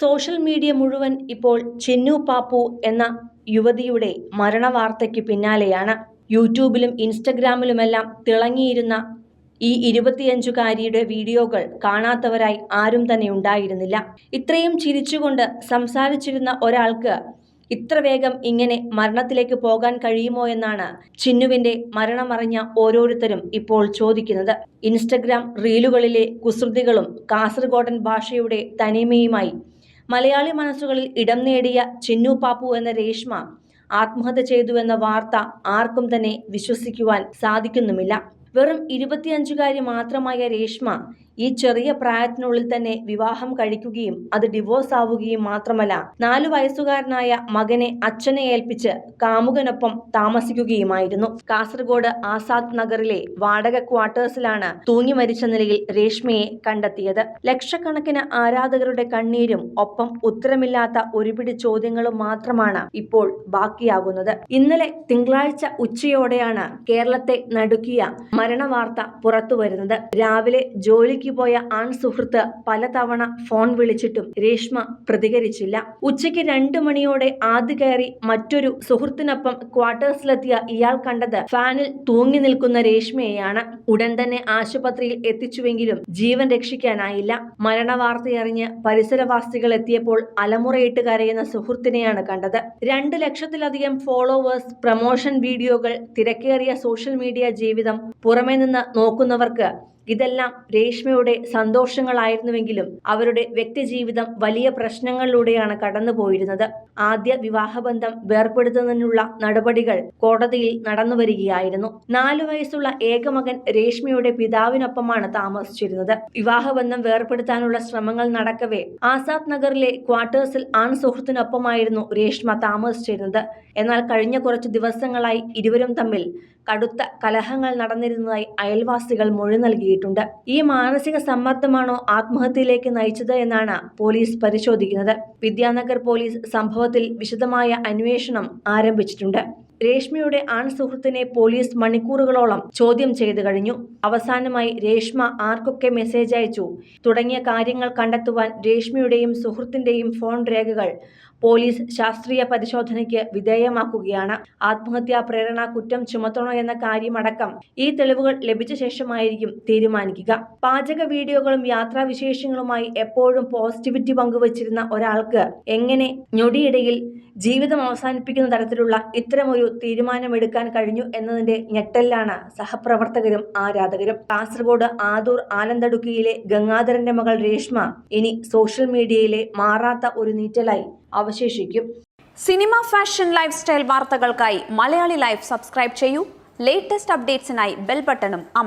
Social media മുഴുവൻ ഇപ്പോൾ ചിന്നു പാപ്പു എന്ന യുവതിയുടെ മരണവാർത്തയ്ക്ക് പിന്നാലെയാണ്. യൂട്യൂബിലും ഇൻസ്റ്റഗ്രാമിലുമെല്ലാം തിളങ്ങിയിരുന്ന ഈ ഇരുപത്തിയഞ്ചുകാരിയുടെ വീഡിയോകൾ കാണാത്തവരായി ആരും തന്നെ ഉണ്ടായിരുന്നില്ല. ഇത്രയും ചിരിച്ചുകൊണ്ട് സംസാരിച്ചിരുന്ന ഒരാൾക്ക് ഇത്ര വേഗം ഇങ്ങനെ മരണത്തിലേക്ക് പോകാൻ കഴിയുമോ എന്നാണ് ചിന്നുവിന്റെ മരണമറിഞ്ഞ ഓരോരുത്തരും ഇപ്പോൾ ചോദിക്കുന്നത്. ഇൻസ്റ്റഗ്രാം റീലുകളിലെ കുസൃതികളും കാസർഗോഡൻ ഭാഷയുടെ തനിമയുമായി മലയാളി മനസ്സുകളിൽ ഇടം നേടിയ ചിന്നു പാപ്പു എന്ന രേഷ്മ ആത്മഹത്യ ചെയ്തു എന്ന വാർത്ത ആർക്കും തന്നെ വിശ്വസിക്കുവാൻ സാധിക്കുന്നുമില്ല. വെറും ഇരുപത്തിയഞ്ചുകാരി മാത്രമായ രേഷ്മ ഈ ചെറിയ പ്രായത്തിനുള്ളിൽ തന്നെ വിവാഹം കഴിക്കുകയും അത് ഡിവോഴ്സ് ആവുകയും മാത്രമല്ല നാലു വയസ്സുകാരനായ മകനെ അച്ഛനെ ഏൽപ്പിച്ച് കാമുകനൊപ്പം താമസിക്കുകയുമായിരുന്നു. കാസർഗോഡ് ആസാദ് നഗറിലെ വാടക ക്വാർട്ടേഴ്സിലാണ് തൂങ്ങി മരിച്ച നിലയിൽ രേഷ്മയെ കണ്ടെത്തിയത്. ലക്ഷക്കണക്കിന് ആരാധകരുടെ കണ്ണീരും ഒപ്പം ഉത്തരമില്ലാത്ത ഒരുപിടി ചോദ്യങ്ങളും മാത്രമാണ് ഇപ്പോൾ ബാക്കിയാകുന്നത്. ഇന്നലെ തിങ്കളാഴ്ച ഉച്ചയോടെയാണ് കേരളത്തെ നടുക്കിയ മരണവാർത്ത പുറത്തുവരുന്നത്. രാവിലെ ജോലിക്ക് പോയ ആൺ സുഹൃത്ത് പലതവണ ഫോൺ വിളിച്ചിട്ടും രേഷ്മ പ്രതികരിച്ചില്ല. ഉച്ചയ്ക്ക് രണ്ടു മണിയോടെ ആദ്യ കയറി മറ്റൊരു സുഹൃത്തിനൊപ്പം ക്വാർട്ടേഴ്സിലെത്തിയ ഇയാൾ കണ്ടത് ഫാനിൽ തൂങ്ങി നിൽക്കുന്ന രേഷ്മയെയാണ്. ഉടൻ തന്നെ ആശുപത്രിയിൽ എത്തിച്ചുവെങ്കിലും ജീവൻ രക്ഷിക്കാനായില്ല. മരണവാർത്തയറിഞ്ഞ് പരിസരവാസികൾ എത്തിയപ്പോൾ അലമുറയിട്ട് കരയുന്ന സുഹൃത്തിനെയാണ് കണ്ടത്. രണ്ട് ലക്ഷത്തിലധികം ഫോളോവേഴ്സ് പ്രമോഷൻ വീഡിയോകൾ തിരക്കേറിയ സോഷ്യൽ മീഡിയ ജീവിതം പുറമെ നിന്ന് നോക്കുന്നവർക്ക് ഇതെല്ലാം രേഷ്മയുടെ സന്തോഷങ്ങളായിരുന്നുവെങ്കിലും അവരുടെ വ്യക്തിജീവിതം വലിയ പ്രശ്നങ്ങളിലൂടെയാണ് കടന്നുപോയിരുന്നത്. ആദ്യ വിവാഹബന്ധം വേർപ്പെടുത്തുന്നതിനുള്ള നടപടികൾ കോടതിയിൽ നടന്നുവരികയായിരുന്നു. നാലു വയസ്സുള്ള ഏകമകൻ രേഷ്മയുടെ പിതാവിനൊപ്പമാണ് താമസിച്ചിരുന്നത്. വിവാഹബന്ധം വേർപ്പെടുത്താനുള്ള ശ്രമങ്ങൾ നടക്കവേ ആസാദ് നഗറിലെ ക്വാർട്ടേഴ്സിൽ ആൺ സുഹൃത്തിനൊപ്പമായിരുന്നു രേഷ്മ താമസിച്ചിരുന്നത്. എന്നാൽ കഴിഞ്ഞ കുറച്ച് ദിവസങ്ങളായി ഇരുവരും തമ്മിൽ കടുത്ത കലഹങ്ങൾ നടന്നിരുന്നതായി അയൽവാസികൾ മൊഴി നൽകിയിട്ടുണ്ട്. ഈ മാനസിക സമ്മർദ്ദമാണോ ആത്മഹത്യയിലേക്ക് നയിച്ചത് എന്നാണ് പോലീസ് പരിശോധിക്കുന്നത്. വിദ്യാനഗർ പോലീസ് സംഭവത്തിൽ വിശദമായ അന്വേഷണം ആരംഭിച്ചിട്ടുണ്ട്. രേഷ്മയുടെ ആൺ സുഹൃത്തിനെ പോലീസ് മണിക്കൂറുകളോളം ചോദ്യം ചെയ്തു കഴിഞ്ഞു. അവസാനമായി രേഷ്മ ആർക്കൊക്കെ മെസ്സേജ് അയച്ചു. തുടങ്ങിയ കാര്യങ്ങൾ കണ്ടെത്തുവാൻ രേഷ്മയുടെയും സുഹൃത്തിന്റെയും ഫോൺ രേഖകൾ പോലീസ് ശാസ്ത്രീയ പരിശോധനയ്ക്ക് വിധേയമാക്കുകയാണ്. ആത്മഹത്യാ പ്രേരണ കുറ്റം ചുമത്തണോ എന്ന കാര്യമടക്കം ഈ തെളിവുകൾ ലഭിച്ച ശേഷമായിരിക്കും തീരുമാനിക്കുക. പാചക വീഡിയോകളും യാത്രാവിശേഷങ്ങളുമായി എപ്പോഴും പോസിറ്റിവിറ്റി പങ്കുവച്ചിരുന്ന ഒരാൾക്ക് എങ്ങനെ ഞൊടിയിടയിൽ ജീവിതം അവസാനിപ്പിക്കുന്ന തരത്തിലുള്ള ഇത്തരമൊരു തീരുമാനമെടുക്കാൻ കഴിഞ്ഞു എന്നതിന്റെ ഞെട്ടലിലാണ് സഹപ്രവർത്തകരും ആരാധകരും. കാസർഗോഡ് ആദൂർ ആലന്തടുക്കിയിലെ ഗംഗാധരന്റെ മകൾ രേഷ്മ ഇനി സോഷ്യൽ മീഡിയയിലെ മാറാത്ത ഒരു നീറ്റലായി അവശേഷിക്കും. സിനിമ ഫാഷൻ ലൈഫ് സ്റ്റൈൽ വാർത്തകൾക്കായി മലയാളി ലൈഫ് സബ്സ്ക്രൈബ് ചെയ്യൂ. ലേറ്റസ്റ്റ് അപ്ഡേറ്റ്സിനായി ബെൽ ബട്ടണും അമർ